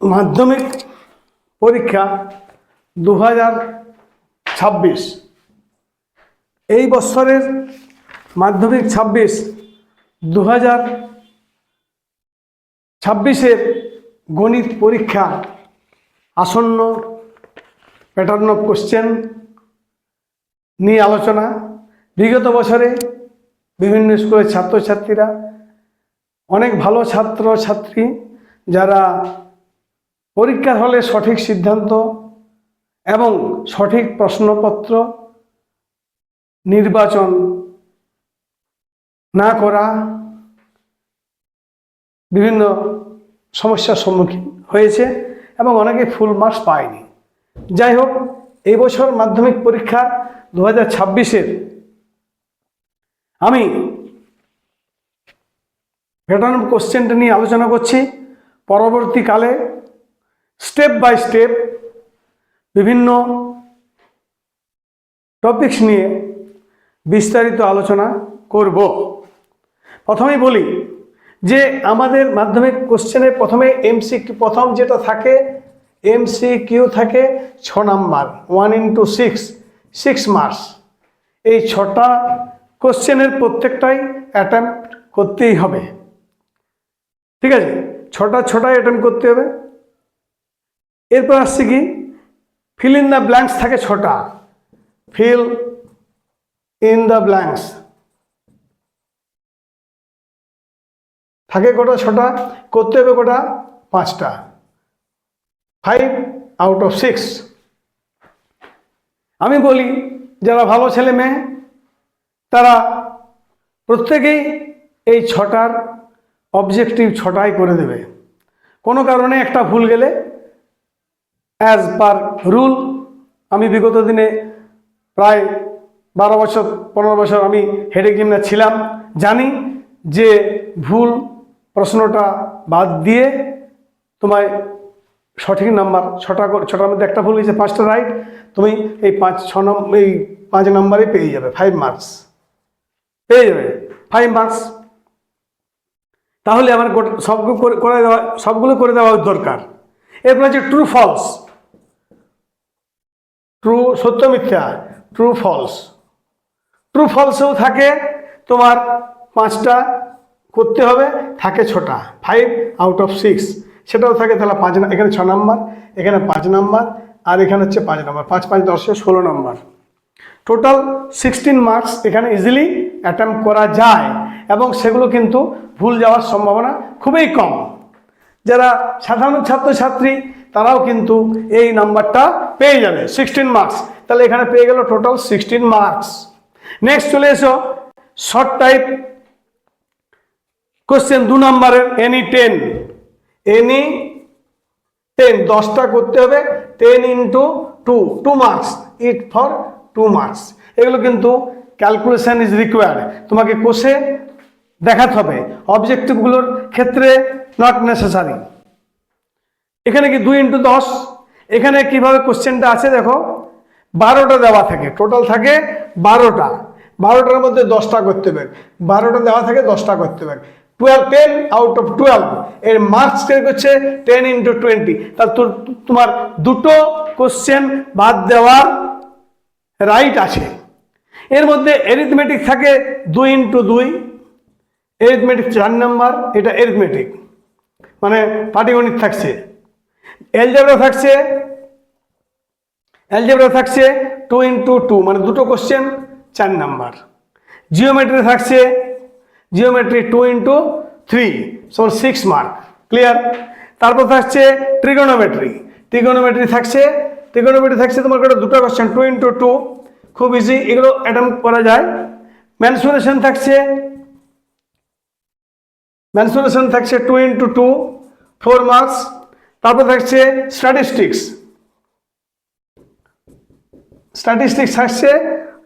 মাধ্যমিক পরীক্ষা দু ছাব্বিশ। এই বছরের মাধ্যমিক ছাব্বিশ দু হাজার ছাব্বিশের গণিত পরীক্ষা আসন্ন প্যাটার্ন অফ কোশ্চেন নিয়ে আলোচনা। বিগত বছরে বিভিন্ন স্কুলের ছাত্রছাত্রীরা, অনেক ভালো ছাত্র ছাত্রী যারা পরীক্ষার হলে সঠিক সিদ্ধান্ত এবং সঠিক প্রশ্নপত্র নির্বাচন না করা বিভিন্ন সমস্যার সম্মুখীন হয়েছে এবং অনেকে ফুল মার্কস পায়নি। যাই হোক, এই বছর মাধ্যমিক পরীক্ষা দু হাজার আমি প্যাটার্ন কোশ্চেনটা নিয়ে আলোচনা করছি। পরবর্তীকালে স্টেপ বাই স্টেপ বিভিন্ন টপিকস নিয়ে বিস্তারিত আলোচনা করব। প্রথমেই বলি যে আমাদের মাধ্যমিক কোশ্চেনে প্রথমে এমসি প্রথম যেটা থাকে এমসি কিউ থাকে ছ number one into six six marks এই ছটা কোশ্চেনের প্রত্যেকটাই অ্যাটেম্প করতেই হবে। ঠিক আছে? ছটা, ছটাই অ্যাটেম্প করতে হবে। এরপর আসছে কি? ফিল ইন দ্য ব্ল্যাঙ্কস থাকে ছটা। ফিল ইন দ্য ব্ল্যাঙ্কস থাকে কটা? ছটা। করতে হবে কটা? পাঁচটা। ফাইভ আউট অফ সিক্স আমি বলি, যারা ভালো ছেলে মেয়ে, তারা প্রত্যেকেই এই ছটার অবজেক্টিভ ছটাই করে দেবে। কোনো কারণে একটা ভুল গেলে অ্যাজ পার রুল আমি বিগত দিনে প্রায় বারো বছর, পনেরো বছর আমি হেডে গিমনা ছিলাম। জানি যে ভুল প্রশ্নটা বাদ দিয়ে তোমায় সঠিক নাম্বার ছটা ছটার মধ্যে একটা ভুল হয়েছে, পাঁচটা রাইট তুমি এই পাঁচ, ছ এই পাঁচ নম্বরে পেয়ে যাবে ফাইভ মার্কস পেয়ে যাবে ফাইভ মার্কস তাহলে আমার সবগুলো করে- করে দেওয়া সবগুলো করে দেওয়া দরকার। এরপর হচ্ছে ট্রু ফলস ট্রু সত্য মিথ্যা ট্রু ফলস ট্রু ফলসেও থাকে তোমার পাঁচটা, করতে হবে, থাকে ছটা ফাইভ আউট অফ সিক্স সেটাও থাকে তাহলে পাঁচ এখানে ছ নাম্বার, এখানে পাঁচ নাম্বার, আর এখানে হচ্ছে পাঁচ নাম্বার, পাঁচ পাঁচ, দশে, ষোলো নাম্বার। টোটাল সিক্সটিন মার্কস এখানে ইজিলি অ্যাটেম্প করা যায়, এবং সেগুলো কিন্তু ভুল যাওয়ার সম্ভাবনা খুবই কম। যারা সাধারণ ছাত্রছাত্রী তারাও কিন্তু এই নাম্বারটা পেয়ে যাবে সিক্সটিন মার্কস তাহলে এখানে পেয়ে গেল টোটাল সিক্সটিন মার্কস নেক্সট চলে এসো শর্ট টাইপ কোশ্চেন দু নম্বরের এনি টেন এনি টেন দশটা করতে হবে ten into two two marks it for two marks এগুলো কিন্তু ক্যালকুলেশান ইজ রিকোয়ার্ড তোমাকে কোষে দেখাতে হবে। অবজেক্টিভগুলোর ক্ষেত্রে নট নেসেসারি এখানে কি দুই ইন্টু দশ? এখানে কীভাবে কোশ্চেনটা আছে দেখো? বারোটা দেওয়া থাকে টোটাল থাকে বারোটা। বারোটার মধ্যে দশটা করতে হবে। বারোটা দেওয়া থাকে, দশটা করতে হবে। Twelve ten out of twelve এর মার্কস কে করছে টেন ইন্টু টোয়েন্টি তোর- তোমার দুটো কোশ্চেন বাদ দেওয়ার রাইট আছে। এর মধ্যে এরিথমেটিক থাকে দুই ইন্টু দুই। এরিথমেটিক চার নাম্বার এটা এরিথমেটিক মানে পাটিগণিত থাকছে। অ্যালজেব্রা থাকছে অ্যালজেব্রা থাকছে টু ইন্টু টু মানে দুটো কোশ্চেন চার নাম্বার জিওমেট্রি থাকছে জিওমেট্রি টু ইন্টু থ্রি সমান সিক্স মার্ক ক্লিয়ার তারপর থাকছে ট্রিগোনোমেট্রি ট্রিগোনোমেট্রি থাকছে ট্রিগোনোমেট্রি থাকছে তোমার কাছে দুটো কোশ্চেন টু ইন্টু টু খুব ইজি এগুলো অ্যাটেম্প করা যায়। ম্যানসুরেশন থাকছে ম্যানসুরেশন থাকছে two into two four marks তারপর থাকছে স্ট্যাটিস্টিক্স স্ট্যাটিস্টিক্স থাকছে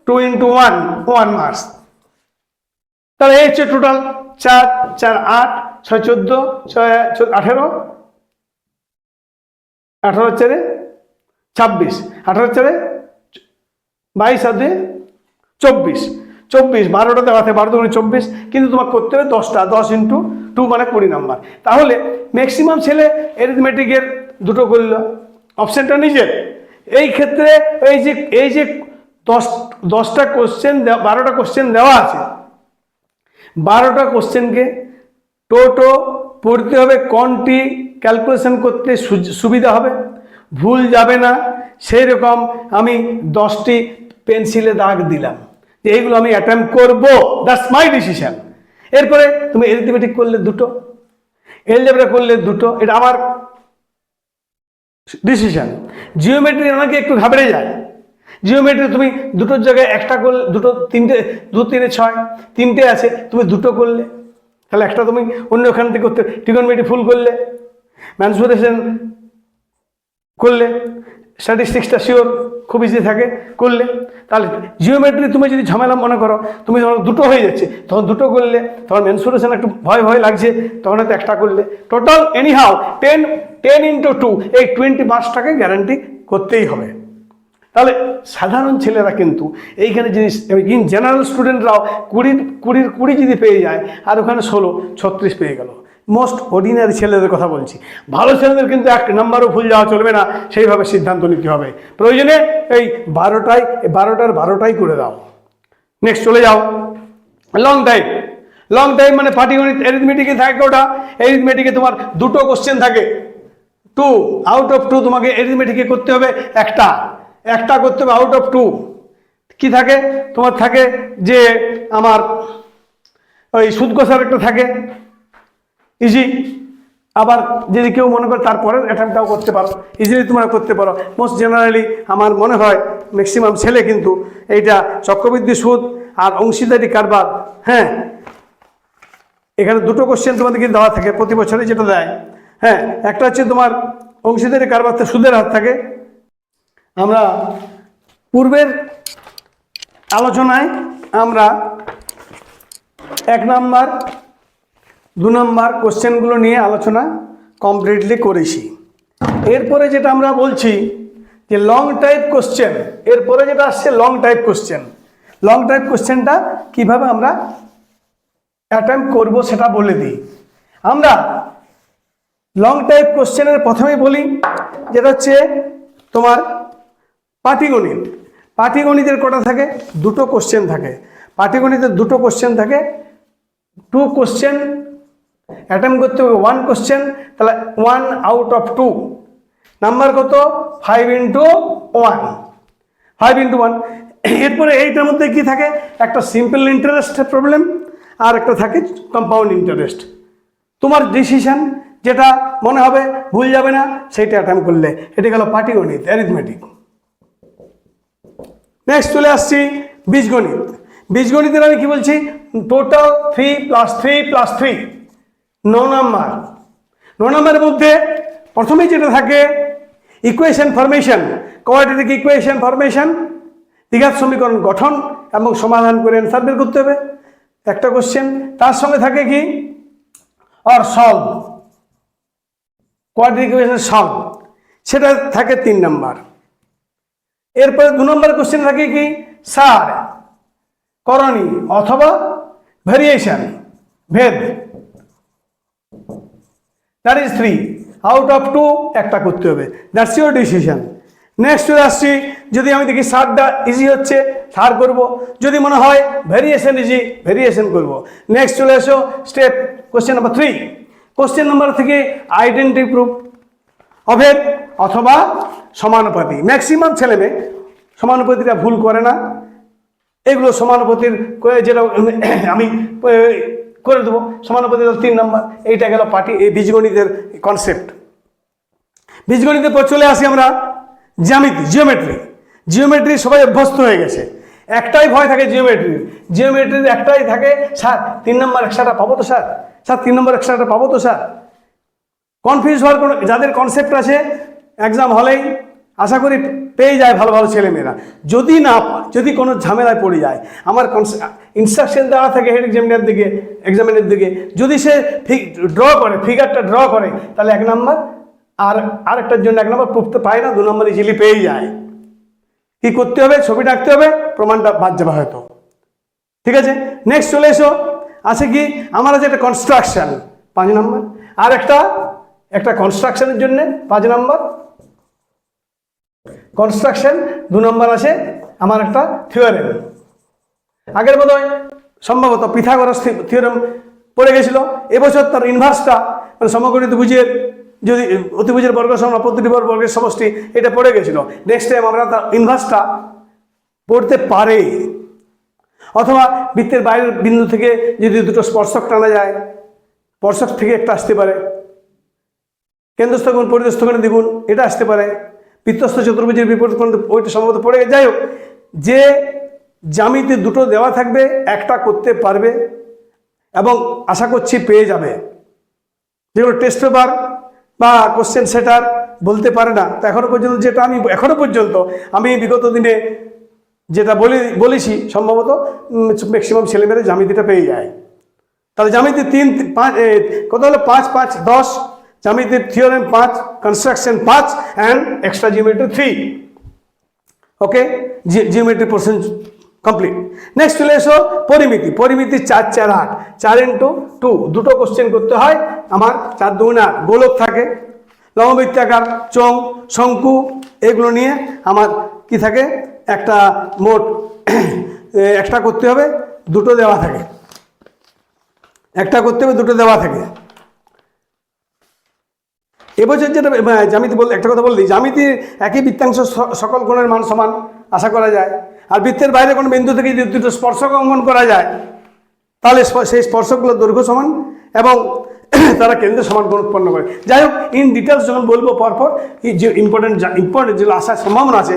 two into one one marks তাহলে এই হচ্ছে টোটাল চার চার আট, ছয় চোদ্দ, ছয় আঠেরো। আঠারো চারে ছাব্বিশ। আঠারো চারে বাইশ আর চব্বিশ। চব্বিশ বারোটা দেওয়া থাকে বারো দুগুণে চব্বিশ, কিন্তু তোমার করতে হবে দশটা, দশ ইন্টু টু মানে কুড়ি নাম্বার তাহলে ম্যাক্সিমাম ছেলে এরিথমেটিকের দুটো করল অপশানটা নিজের। এই ক্ষেত্রে এই যে এই যে দশ, দশটা কোশ্চেন বারোটা কোশ্চেন দেওয়া আছে, বারোটা কোশ্চেনকে টোটো পড়তে হবে কোনটি ক্যালকুলেশন করতে সুবিধা হবে। ভুল যাবে না সেই রকম আমি দশটি পেন্সিলে দাগ দিলাম। এইগুলো আমি অ্যাটেম্প করব দ্যাটস মাই ডিসিশন এরপরে তুমি এরিথমেটিক করলে দুটো এলজেব্রা করলে দুটো, এটা আমার ডিসিশন জিওমেট্রি অনেকে একটু ঘাবড়ে যায়। জিওমেট্রি তুমি দুটোর জায়গায় একটা করলে, দুটো, তিনটে, দু, তিনে ছয়, তিনটে আছে, তুমি দুটো করলে। তাহলে একটা তুমি অন্য ওখান থেকে করতে টিকনমেট্রি ফুল করলে ম্যানসুরেশন করলে। স্ট্যাটিস্টিক্সটা শিওর খুব ইজি থাকে। করলে, তাহলে জিওমেট্রি তুমি যদি ঝামেলা মনে করো, তুমি ধরো দুটো হয়ে যাচ্ছে, তখন দুটো করলে, তখন মেনসুরেশন একটু ভয় ভয় লাগছে, তখন হয়তো একটা করলে। Total anyhow ten ten into two এই টোয়েন্টি মার্কসটাকে গ্যারান্টি করতেই হবে। তাহলে সাধারণ ছেলেরা কিন্তু এইখানে জিনিস ইন জেনারেল স্টুডেন্টরাও কুড়ির কুড়ির কুড়ি যদি পেয়ে যায়, আর ওখানে ষোলো, ছত্রিশ পেয়ে গেল। মোস্ট অর্ডিনারি ছেলেদের কথা বলছি। ভালো ছেলেদের কিন্তু এক নাম্বারও ভুল যাওয়া চলবে না, সেইভাবে সিদ্ধান্ত নিতে হবে। প্রয়োজনে এই বারোটায় বারোটার বারোটাই করে দাও। নেক্সট চলে যাও। লং টাইম লং টাইম মানে পাটিগণিত অ্যারিথমেটিকে থাকে ওটা। অ্যারিথমেটিকে তোমার দুটো কোশ্চেন থাকে। টু আউট অফ টু তোমাকে অ্যারিথমেটিকে করতে হবে একটা। একটা করতে হবে আউট অফ টু কি থাকে? তোমার থাকে যে আমার ওই সুদ কষার একটা থাকে। ইজি আবার যদি কেউ মনে করে তারপরের অ্যাটেম্পটাও করতে পারো। ইজিলি তোমরা করতে পারো। মোস্ট জেনারেলি আমার মনে হয় ম্যাক্সিমাম ছেলে কিন্তু এইটা চক্রবৃদ্ধি সুদ আর অংশীদারি কারবার হ্যাঁ? এখানে দুটো কোশ্চেন তোমাদেরকে দেওয়া থাকে প্রতি বছরে যেটা দেয়। হ্যাঁ একটা হচ্ছে তোমার অংশীদারি কারবারতে সুদের হাত থাকে। আমরা পূর্বের আলোচনায় আমরা এক নাম্বার দু নম্বর কোশ্চেনগুলো নিয়ে আলোচনা কমপ্লিটলি করেছি। এরপরে যেটা আমরা বলছি যে লং টাইপ কোশ্চেন এরপরে যেটা আসছে long type question long type কোশ্চেনটা কীভাবে আমরা অ্যাটেম্প করব সেটা বলে দিই। আমরা লং টাইপ কোশ্চেনের প্রথমেই বলি, যেটা হচ্ছে তোমার পাটিগণিত। পাটিগণিতের কটা থাকে? দুটো কোশ্চেন থাকে। পাটিগণিতের দুটো কোশ্চেন থাকে। টু কোশ্চেন অ্যাটেম্প করতে হবে ওয়ান কোশ্চেন তাহলে one out of two number কত? Five into one five into one এরপরে এইটার মধ্যে কি থাকে? একটা সিম্পল ইন্টারেস্ট প্রবলেম আর একটা থাকে কম্পাউন্ড ইন্টারেস্ট তোমার ডিসিশন যেটা মনে হবে ভুল যাবে না, সেইটা অ্যাটেম্প করলে। এটা গেল পাটিগণিত অ্যারিথমেটিক নেক্সট চলে আসছি বীজগণিত। বীজগণিতের আমি কি বলছি? Total three plus three plus three ন নাম্বার ন নাম্বারের মধ্যে প্রথমেই যেটা থাকে equation formation quadratic equation formation দ্বিঘাত সমীকরণ গঠন এবং সমাধান করে অ্যান্সার বের করতে হবে। একটা কোশ্চেন তার সঙ্গে থাকে কি? Or solve quadratic equation solve সেটা থাকে তিন নাম্বার এরপরে দু নম্বর কোশ্চেন থাকে কি? সার করণী অথবা ভেরিয়েশন ভেদ। That is three out of two একটা করতে হবে। দ্যাটস ইউর ডিসিশন নেক্সট চলে আসছি। যদি আমি দেখি সারটা ইজি হচ্ছে, সার করব। যদি মনে হয় ভেরিয়েশন ইজি ভেরিয়েশন করব। নেক্সট চলে এসো step question number three question number থেকে আইডেন্টি প্রুফ অভেদ অথবা সমানুপাতি। ম্যাক্সিমাম ছেলেমেয়ে সমানুপাতিটা ভুল করে না। এগুলো সমানুপাতির যেটা আমি করে দেবো। সমানুপাতির তিন নম্বর। এইটা গেল পার্টি, এই বীজগণিতের কনসেপ্ট বীজগণিতের পর চলে আসি আমরা জ্যামিতি জিওমেট্রি জিওমেট্রি সবাই অভ্যস্ত হয়ে গেছে। একটাই ভয় থাকে জিওমেট্রির জিওমেট্রির একটাই থাকে, স্যার, তিন নম্বর একশোটা পাবো তো, স্যার? স্যার, তিন নম্বর একশোটা পাবো তো, স্যার? কনফিউজ হওয়ার কোনো যাদের কনসেপ্ট আছে এক্সাম হলেই আশা করি পেয়ে যায় ভালো ভালো ছেলেমেয়েরা। যদি না পায় যদি কোনো ঝামেলায় পড়ে যায়, আমার ইনস্ট্রাকশন দেওয়া থাকে হেড এক্সামিনের দিকে এক্সামিনের দিকে, যদি সে ড্র করে ফিগারটা ড্র করে, তাহলে এক নম্বর আর আরেকটার জন্য এক নম্বর প্রুফতে পায় না, দু নম্বর ইজিলি পেয়ে যায়। কি করতে হবে? ছবি আঁকতে হবে, প্রমাণটা বাদ যাবে হয়তো। ঠিক আছে? নেক্সট চলে এসো। আছে কি? আমার আছে একটা কনস্ট্রাকশন পাঁচ নম্বর আর একটা একটা কনস্ট্রাকশনের জন্য পাঁচ নম্বর কনস্ট্রাকশন দু নম্বর আছে আমার একটা থিওরেম আগের বোধ হয় সম্ভবত পিথাগোরাস থিওরেম পড়ে গেছিল। এবছর তার ইনভার্সটা মানে সমগ্র ত্রিভুজের যদি, অতিভুজের বর্গ সমান প্রতিটি বর্গের সমষ্টি, এটা পড়ে গেছিল। নেক্সট টাইম আমরা তার ইনভার্সটা পড়তে পারে। অথবা বৃত্তের বাইরের বিন্দু থেকে যদি দুটো স্পর্শক টানা যায়, স্পর্শক থেকে একটা আসতে পারে। কেন্দ্রস্থ কোণ পরিদস্থ কোণে দ্বিগুণ, এটা আসতে পারে। বৃত্তস্থ চতুর্ভুজের বিপরীত কোণ ওইটা সম্ভবত পড়ে। যাই হোক, যে জামিতে দুটো দেওয়া থাকবে, একটা করতে পারবে এবং আশা করছি পেয়ে যাবে। যেগুলো টেস্ট পেপার বা কোশ্চেন সেটার বলতে পারে না। তো এখনও পর্যন্ত যেটা আমি, এখনও পর্যন্ত আমি বিগত দিনে যেটা বলি, বলেছি, সম্ভবত ম্যাক্সিমাম ছেলেমেয়েরা জামিতিটা পেয়ে যায়। তাহলে জামিতি তিন পাঁচ কত হলো? পাঁচ পাঁচ, দশ জামিতির থিওরেম পাঁচ কনস্ট্রাকশন পাঁচ and extra geometry three okay geometry portion complete next চলে এসো পরিমিতি। পরিমিতি চার চার, আট। চার ইন্টু টু দুটো কোশ্চেন করতে হয়। আমার চার দুগুণ আট। গোলক থাকে, লম্ববৃত্তাকার চোং শঙ্কু, এগুলো নিয়ে আমার কি থাকে? একটা মোট একটা করতে হবে, দুটো দেওয়া থাকে। একটা করতে হবে, দুটো দেওয়া থাকে। এবছর যেটা আহ, জ্যামিতি বল একটা কথা বললি জ্যামিতির একই বৃত্তাংশ সকল কোণের মান সমান আশা করা যায়। আর বৃত্তের বাইরে কোনো বিন্দু থেকে যদি দুটো স্পর্শক অঙ্কন করা যায় তাহলে সেই স্পর্শকগুলোর দৈর্ঘ্য সমান এবং তারা কেন্দ্রে সমান কোণ উৎপন্ন করে। যাই হোক ইন ডিটেলস যখন বলব পরপর যে ইম্পর্টেন্ট ইম্পর্টেন্ট যেগুলো আসার সম্ভাবনা আছে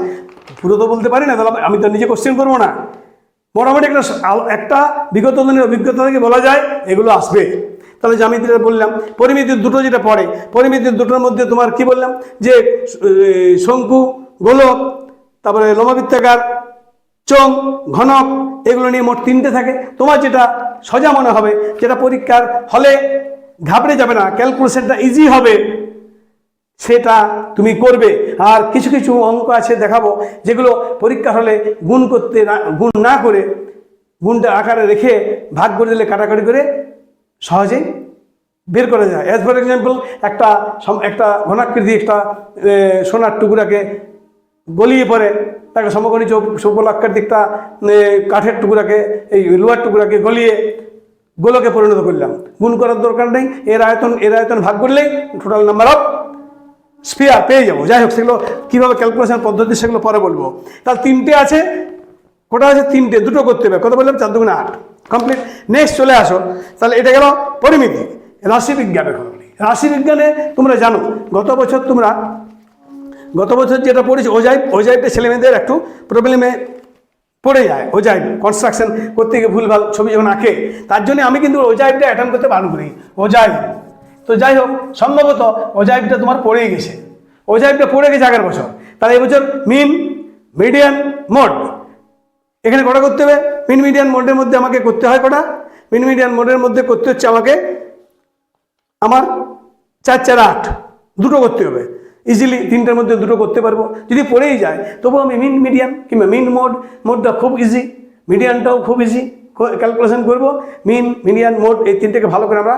পুরো তো বলতে পারি না তাহলে আমি তো নিজে কোশ্চেন করব না। মোটামুটি একটা একটা বিগত দিনের অভিজ্ঞতা থেকে বলা যায় এগুলো আসবে। তাহলে জ্যামিতিটা বললাম পরিমিতির দুটো যেটা পড়ে পরিমিতির দুটোর মধ্যে তোমার কি বললাম? যে শঙ্কু, গোলক, তারপরে লোমাবৃত্তাকার, চোং, ঘনক, এগুলো নিয়ে মোট তিনটে থাকে। তোমার যেটা সোজা মনে হবে, যেটা পরীক্ষার হলে ঘাবড়ে যাবে না, ক্যালকুলেশনটা ইজি হবে, সেটা তুমি করবে। আর কিছু কিছু অঙ্ক আছে দেখাবো, যেগুলো পরীক্ষা হলে গুণ করতে না, গুণ না করে, গুণটা আকারে রেখে ভাগ করে দিলে কাটাকাটি করে সহজেই বের করা যায়। অ্যাজ ফর এক্সাম্পল একটা একটা ঘনাকৃতি, একটা সোনার টুকরাকে গলিয়ে পড়ে একটা সমকোণী চৌপ সৌপলাকৃতি একটা কাঠের টুকরাকে, এই লোহার টুকরাকে গলিয়ে গোলকে পরিণত করলাম। গুণ করার দরকার নেই। এর আয়তন এর আয়তন ভাগ করলেই টোটাল নাম্বার অফ স্পিয়ার পেয়ে যাব। যাই হোক, সেগুলো কীভাবে ক্যালকুলেশন পদ্ধতি সেগুলো পরে বলব। তাহলে তিনটে আছে। কোটা আছে তিনটে, দুটো করতে হবে। কত বললাম চার দুগুণে আট। কমপ্লিট নেক্সট চলে আসো। তাহলে এটা গেল পরিমিতি। রাশিবিজ্ঞান এখন। রাশিবিজ্ঞানে তোমরা জানো, গত বছর তোমরা, গত বছর যেটা পড়েছি ওজাইব ওজাইবটা ছেলেমেয়েদের একটু প্রবলেমে পড়ে যায়। ওজাইব কনস্ট্রাকশন করতে গিয়ে ভুলভাল ছবি যখন আঁকে, তার জন্য আমি কিন্তু ওজাইবটা অ্যাটেম্প করতে বারণ করি। ওজাইব তো যাই হোক, সম্ভবত ওজাইবটা তোমার পড়েই গেছে। ওজাইবটা পড়ে গেছে আগের বছর। তাহলে এবছর মিন মিডিয়াম মোড এখানে কটা করতে হবে? মিন মিডিয়ান মোডের মধ্যে আমাকে করতে হয় কটা? মিন মিডিয়ান মোডের মধ্যে করতে হচ্ছে আমাকে আমার চার চার, আট, দুটো করতে হবে। ইজিলি তিনটার মধ্যে দুটো করতে পারব। যদি পড়েই যায় তবু আমি মিন মিডিয়ান কিংবা মিন মোড মোডটা খুব ইজি মিডিয়ানটাও খুব ইজি ক্যালকুলেশন করব। মিন মিডিয়ান মোড এই তিনটেকে ভালো করে আমরা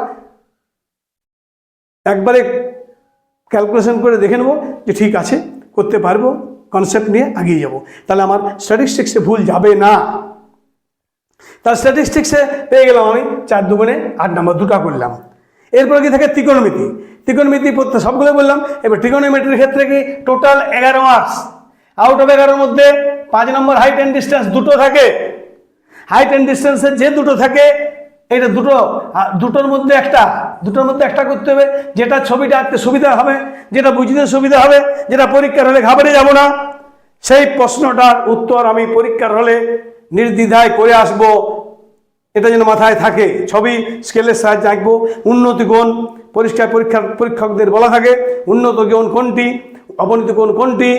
একবারে ক্যালকুলেশন করে দেখে নেব যে ঠিক আছে, করতে পারব। কনসেপ্ট নিয়ে এগিয়ে যাব। তাহলে আমার স্ট্যাটিস্টিক্সে ভুল যাবে না। তার স্ট্যাটিস্টিক্সে পেয়ে গেলাম আমি চার দুগুণে আট নাম্বার দুটা করলাম। এরপরে কি থাকে? ত্রিকোণমিতি ত্রিকোণমিতি পড়তে সবগুলো বললাম। এবার ত্রিকোণমিতির ক্ষেত্রে কি? টোটাল এগারো মার্কস আউট অফ এগারোর মধ্যে পাঁচ নম্বর হাইট অ্যান্ড ডিস্টেন্স দুটো থাকে। হাইট অ্যান্ড ডিস্টেন্সের যে দুটো থাকে, এটা দুটো দুটোর মধ্যে একটা দুটোর মধ্যে একটা করতে হবে, যেটা ছবিটা আঁকতে সুবিধা হবে, যেটা বুঝতে সুবিধা হবে, যেটা পরীক্ষার হলে ঘাবড়ে যাব না। সেই প্রশ্নটার উত্তর আমি পরীক্ষার হলে নির্দ্বিধায় করে আসব। এটা যেন মাথায় থাকে। ছবি স্কেলের সাহায্যে আঁকবো। উন্নতি কোণ, পরিষ্কার পরীক্ষার পরীক্ষকদের বলা থাকে, উন্নত কোণ কোনটি, অবনীত কোণ কোনটি,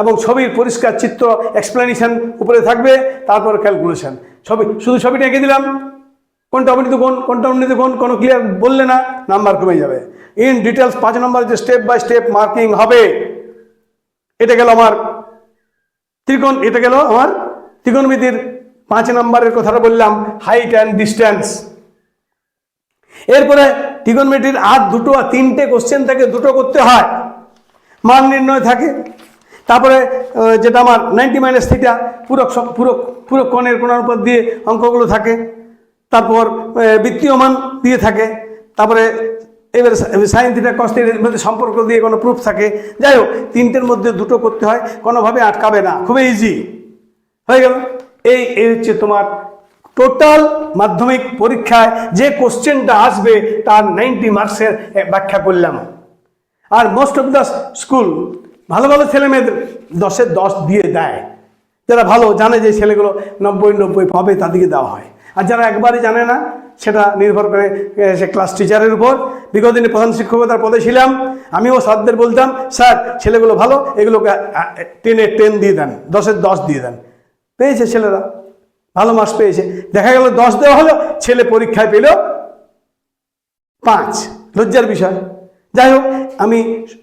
এবং ছবির পরিষ্কার চিত্র এক্সপ্লেনেশন উপরে থাকবে, তারপর ক্যালকুলেশন ছবি, শুধু ছবিটা এঁকে দিলাম। কোনটা অবনীত কোণ কোনটা উন্নীত কোণ কোনো ক্লিয়ার বললে না নাম্বার কমে যাবে। ইন ডিটেলস পাঁচ নম্বর যে স্টেপ বাই স্টেপ মার্কিং হবে, এটা গেল আমার ত্রিকোণ, এটা গেল আমার ত্রিকোণমিতির পাঁচ নম্বরের কথাটা বললাম হাইট অ্যান্ড ডিস্টেন্স এরপরে টিগনমেট্রির আর দুটো আর তিনটে কোশ্চেন থাকে দুটো করতে হয়। মান নির্ণয় থাকে। তারপরে যেটা আমার নাইনটি মাইনাস থিটা পুরো সব- পুরো পুরো কণের কোণার উপর দিয়ে অঙ্কগুলো থাকে। তারপর আহ, বৃত্তীয় মান দিয়ে থাকে। তারপরে এবারে সাইন থিটা মধ্যে সম্পর্ক দিয়ে কোনো প্রুফ থাকে। যাই হোক তিনটের মধ্যে দুটো করতে হয় কোনোভাবে আটকাবে না। খুবই ইজি হয়ে গেল। এই এই হচ্ছে তোমার টোটাল মাধ্যমিক পরীক্ষায় যে কোশ্চেনটা আসবে তার নাইনটি মার্কসের ব্যাখ্যা করলাম। আর মোস্ট অফ দ্য স্কুল ভালো ভালো ছেলে মেয়েদের দশের দশ দিয়ে দেয়। যারা ভালো জানে যে ছেলেগুলো নব্বই নব্বই পাবে তাদেরকে দেওয়া হয়। আর যারা একবারই জানে না, সেটা নির্ভর করে সে ক্লাস টিচারের উপর। বিগত দিনে প্রধান শিক্ষকতার পদে ছিলাম। আমিও স্যারদের বলতাম, স্যার, ছেলেগুলো ভালো, এগুলোকে টেনে টেন দিয়ে দেন, দশের দশ দিয়ে দেন। পেয়েছে ছেলেরা, ভালো মার্কস পেয়েছে। দেখা গেল দশ দেওয়া হলো, ছেলে পরীক্ষায় পেল পাঁচ। লজ্জার বিষয়। যাই হোক, আমি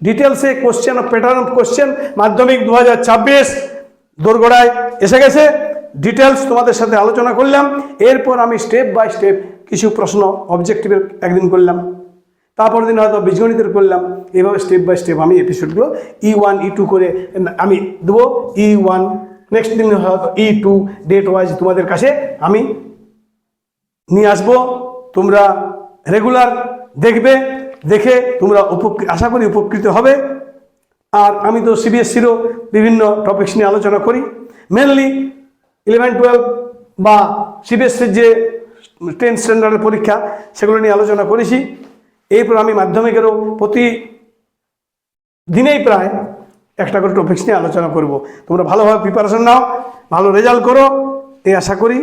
ডিটেলসে question of pattern of question মাধ্যমিক দু হাজার ছাব্বিশ, দোরগোড়ায় এসে গেছে। ডিটেলস তোমাদের সাথে আলোচনা করলাম। এরপর আমি স্টেপ বাই স্টেপ কিছু প্রশ্ন অবজেক্টিভের একদিন করলাম। তারপর দিন হয়তো বীজগণিতের করলাম। এইভাবে স্টেপ বাই স্টেপ আমি এপিসোডগুলো ই ওয়ান ই টু করে আমি দেবো। ই ওয়ান নেক্সট দিন হয়তো ই টু ডেট ওয়াইজ তোমাদের কাছে আমি নিয়ে আসব। তোমরা রেগুলার দেখবে, দেখে তোমরা উপকৃত আশা করি উপকৃত হবে। আর আমি তো সিবিএসসিরও বিভিন্ন টপিকস নিয়ে আলোচনা করি। মেনলি ইলেভেন, টুয়েলভ বা সিবিএসসির যে টেন স্ট্যান্ডার্ডের পরীক্ষা, সেগুলো নিয়ে আলোচনা করেছি। এরপর আমি মাধ্যমিকেরও প্রতি দিনেই প্রায় একটা করে টপিক্স নিয়ে আলোচনা করব। তোমরা ভালোভাবে প্রিপারেশন নাও, ভালো রেজাল্ট করো, এই আশা করি।